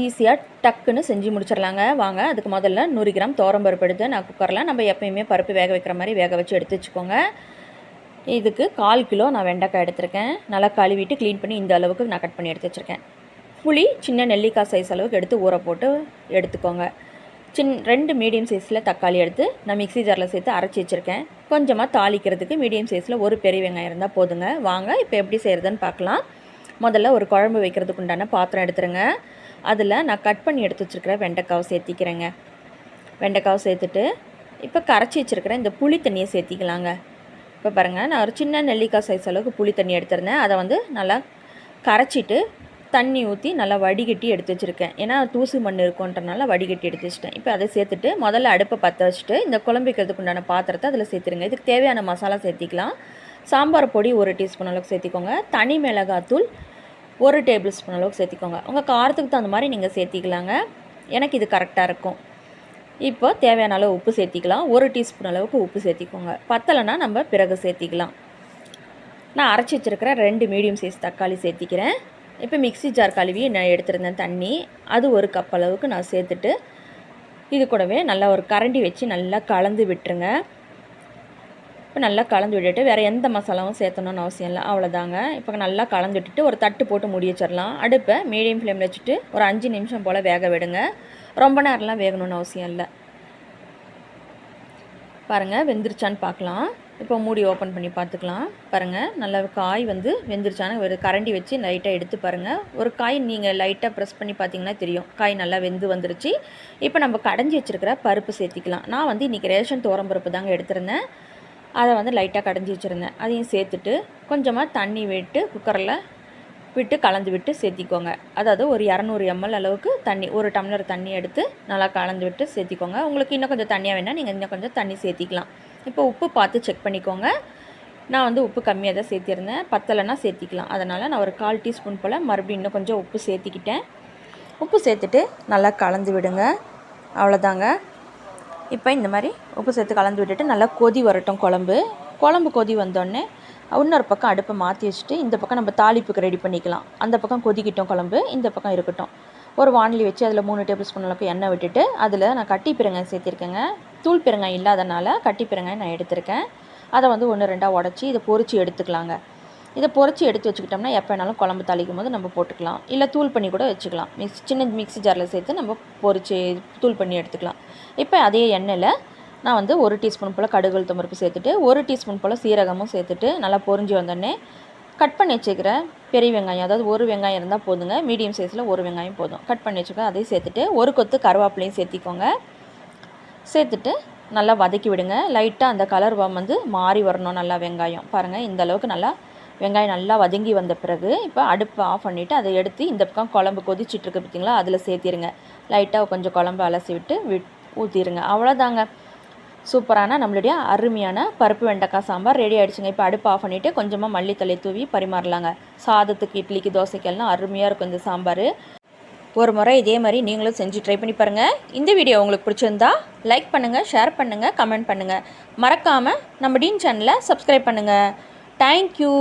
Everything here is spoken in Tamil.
ஈஸியாக டக்குன்னு செஞ்சு முடிச்சிடலாங்க. வாங்க அதுக்கு முதல்ல நூறு கிராம் பருப்பு எடுத்து நான் குக்கரில் நம்ம எப்பயுமே பருப்பு வேக வைக்கிற மாதிரி வேக வச்சு எடுத்து வச்சுக்கோங்க. இதுக்கு கால் கிலோ நான் வெண்டைக்காய் எடுத்திருக்கேன். நல்லா கழுவிட்டு க்ளீன் பண்ணி இந்த அளவுக்கு நான் கட் பண்ணி எடுத்து வச்சுருக்கேன். புளி சின்ன நெல்லிக்காய் சைஸ் அளவுக்கு எடுத்து ஊற போட்டு எடுத்துக்கோங்க. சின் ரெண்டு மீடியம் சைஸில் தக்காளி எடுத்து நான் மிக்ஸி ஜாரில் சேர்த்து அரைச்சி வச்சுருக்கேன். கொஞ்சமாக தாளிக்கிறதுக்கு மீடியம் சைஸில் ஒரு பெரிய வெங்காயம் இருந்தால் போதுங்க. வாங்க இப்போ எப்படி செய்கிறதுன்னு பார்க்கலாம். முதல்ல ஒரு குழம்பு வைக்கிறதுக்கு உண்டான பாத்திரம் எடுத்துருங்க. அதில் நான் கட் பண்ணி எடுத்து வச்சுருக்கிற வெண்டைக்காவை சேர்த்திக்கிறேங்க. வெண்டைக்காவை சேர்த்துட்டு இப்போ கரைச்சி வச்சுருக்கிற இந்த புளி தண்ணியை சேர்த்திக்கலாங்க. இப்போ பாருங்கள் நான் ஒரு சின்ன நெல்லிக்காய் சைஸ் அளவுக்கு புளி தண்ணி எடுத்திருந்தேன். அதை வந்து நல்லா கரைச்சிட்டு தண்ணி ஊற்றி நல்லா வடிகட்டி எடுத்து வச்சுருக்கேன். ஏன்னா தூசு மண் இருக்குன்றனால வடிகட்டி எடுத்து வச்சுட்டேன். இப்போ அதை சேர்த்துட்டு முதல்ல அடுப்பை பற்ற வச்சுட்டு இந்த குழம்பிக்கிறதுக்கு உண்டான பாத்திரத்தை அதில் சேர்த்துருங்க. இதுக்கு தேவையான மசாலா சேர்த்திக்கலாம். சாம்பார் பொடி ஒரு டீஸ்பூன் அளவுக்கு சேர்த்திக்கோங்க. தனி மிளகாத்தூள் ஒரு டேபிள் ஸ்பூன் அளவுக்கு சேர்த்திக்கோங்க. உங்கள் காரத்துக்கு தகுந்த மாதிரி நீங்கள் சேர்த்திக்கலாங்க. எனக்கு இது கரெக்டாக இருக்கும். இப்போ தேவையான அளவு உப்பு சேர்த்திக்கலாம். ஒரு டீஸ்பூன் அளவுக்கு உப்பு சேர்த்திக்கோங்க. பத்தலைன்னா நம்ம பிறகு சேர்த்திக்கலாம். நான் அரைச்சி வச்சுருக்கிற ரெண்டு மீடியம் சைஸ் தக்காளி சேர்த்திக்கிறேன். இப்போ மிக்ஸி ஜார் கழுவி நான் எடுத்திருந்தேன் தண்ணி அது ஒரு கப் அளவுக்கு நான் சேர்த்துட்டு இது கூடவே நல்லா ஒரு கரண்டி வச்சு நல்லா கலந்து விட்டுருங்க. இப்போ நல்லா கலந்து விட்டுட்டு வேறு எந்த மசாலாவும் சேர்த்தணும்னு அவசியம் இல்லை. அவ்வளோதாங்க இப்போ நல்லா கலந்து விட்டுட்டு ஒரு தட்டு போட்டு மூடி வச்சிடலாம். அடுப்பை மீடியம் ஃப்ளேமில் வச்சுட்டு ஒரு அஞ்சு நிமிஷம் போல் வேக விடுங்க. ரொம்ப நேரம்லாம் வேகணும்னு அவசியம் இல்லை. பாருங்கள் வெந்துருச்சான்னு பார்க்கலாம் இப்போ மூடி ஓப்பன் பண்ணி பார்த்துக்கலாம் பாருங்கள் நல்லா காய் வந்து வெந்துருச்சான ஒரு கரண்டி வச்சு லைட்டாக எடுத்து பாருங்கள் ஒரு காய் நீங்கள் லைட்டாக ப்ரெஸ் பண்ணி பார்த்தீங்கன்னா தெரியும். காய் நல்லா வெந்து வந்துருச்சு. இப்போ நம்ம கடைஞ்சி வச்சுருக்கிற பருப்பு சேர்த்திக்கலாம். நான் வந்து இன்றைக்கி ரேஷன் தோரம் பருப்பு தாங்க எடுத்திருந்தேன். அதை வந்து லைட்டாக கடைஞ்சி வச்சுருந்தேன். அதையும் சேர்த்துட்டு கொஞ்சமாக தண்ணி விட்டு குக்கரில் விட்டு கலந்து விட்டு சேர்த்திக்கோங்க. அதாவது ஒரு இரநூறு எம்எல் அளவுக்கு தண்ணி ஒரு டம்ளர் தண்ணி எடுத்து நல்லா கலந்து விட்டு சேர்த்திக்கோங்க. உங்களுக்கு இன்னும் கொஞ்சம் தண்ணியாக வேணால் நீங்கள் இன்னும் கொஞ்சம் தண்ணி சேர்த்திக்கலாம். இப்போ உப்பு பார்த்து செக் பண்ணிக்கோங்க. நான் வந்து உப்பு கம்மியாக தான் சேர்த்திருந்தேன். பத்தலைன்னா சேர்த்திக்கலாம். அதனால் நான் ஒரு கால் டீஸ்பூன் போல் மறுபடியும் இன்னும் கொஞ்சம் உப்பு சேர்த்திக்கிட்டேன். உப்பு சேர்த்துட்டு நல்லா கலந்து விடுங்க. அவ்வளோதாங்க இப்போ இந்த மாதிரி உப்பு சேர்த்து கலந்து விட்டுட்டு நல்லா கொதி வரட்டும் குழம்பு. குழம்பு கொதி வந்தோடனே இன்னொரு பக்கம் அடுப்பை மாற்றி வச்சுட்டு இந்த பக்கம் நம்ம தாளிப்புக்கு ரெடி பண்ணிக்கலாம். அந்த பக்கம் கொதிக்கிட்டோம் குழம்பு இந்த பக்கம் இருக்கட்டும். ஒரு வானிலி வச்சு அதில் மூணு டேபிள் ஸ்பூன் அளவுக்கு எண்ணெய் விட்டுட்டு அதில் நான் கட்டி பெருங்காயம் சேர்த்திருக்கேங்க. தூள் பெருங்காயம் இல்லாதனால கட்டி பெருங்காயம் நான் எடுத்திருக்கேன். அதை வந்து ஒன்று ரெண்டாக உடச்சி இதை பொறிச்சு எடுத்துக்கலாங்க. இதை பொறிச்சு எடுத்து வச்சுக்கிட்டோம்னா எப்போ வேணாலும் குழம்பு தாளிக்கும் போது நம்ம போட்டுக்கலாம். இல்லை தூள் பண்ணி கூட வச்சுக்கலாம். மிக்ஸ் சின்ன மிக்ஸி ஜாரில் சேர்த்து நம்ம பொறிச்சு தூள் பண்ணி எடுத்துக்கலாம். இப்போ அதே எண்ணெயில் நான் வந்து ஒரு டீஸ்பூன் போல் கடுகு தும்பருப்பு சேர்த்துட்டு ஒரு டீஸ்பூன் போல் சீரகமும் சேர்த்துட்டு நல்லா பொரிஞ்சு வந்தோடனே கட் பண்ணி வச்சுக்கிற பெரிய வெங்காயம் அதாவது ஒரு வெங்காயம் இருந்தால் போதுங்க. மீடியம் சைஸில் ஒரு வெங்காயம் போதும். கட் பண்ணி வச்சுக்க அதையும் சேர்த்துட்டு ஒரு கொத்து கருவேப்பிலையும் சேர்த்திக்கோங்க. சேர்த்துட்டு நல்லா வதக்கி விடுங்க. லைட்டாக அந்த கலர் வந்து மாறி வரணும் நல்லா வெங்காயம். பாருங்கள் இந்த அளவுக்கு நல்லா வெங்காயம் நல்லா வதங்கி வந்த பிறகு இப்போ அடுப்பை ஆஃப் பண்ணிவிட்டு அதை எடுத்து இந்த பக்கம் குழம்பு கொதிச்சிட்ருக்கு பார்த்தீங்களா அதில் சேர்த்திருங்க. லைட்டாக கொஞ்சம் குழம்பு அலசி விட்டு விட் ஊற்றிடுங்க அவ்வளோதாங்க சூப்பரான நம்மளுடைய அருமையான பருப்பு வெண்டைக்காய் சாம்பார் ரெடி ஆகிடுச்சுங்க இப்போ அடுப்பு ஆஃப் பண்ணிவிட்டு கொஞ்சமாக மல்லித்தலை தூவி பரிமாறலாங்க. சாதத்துக்கு இட்லிக்கு தோசைக்கெல்லாம் அருமையாக இருக்கும் இந்த சாம்பார். ஒரு முறை இதே மாதிரி நீங்களும் செஞ்சு ட்ரை பண்ணி பாருங்கள் இந்த வீடியோ உங்களுக்கு பிடிச்சிருந்தா லைக் பண்ணுங்கள் ஷேர் பண்ணுங்கள் கமெண்ட் பண்ணுங்கள் மறக்காமல் நம்ம டீன் சேனலை சப்ஸ்கிரைப் பண்ணுங்கள் தேங்க்யூ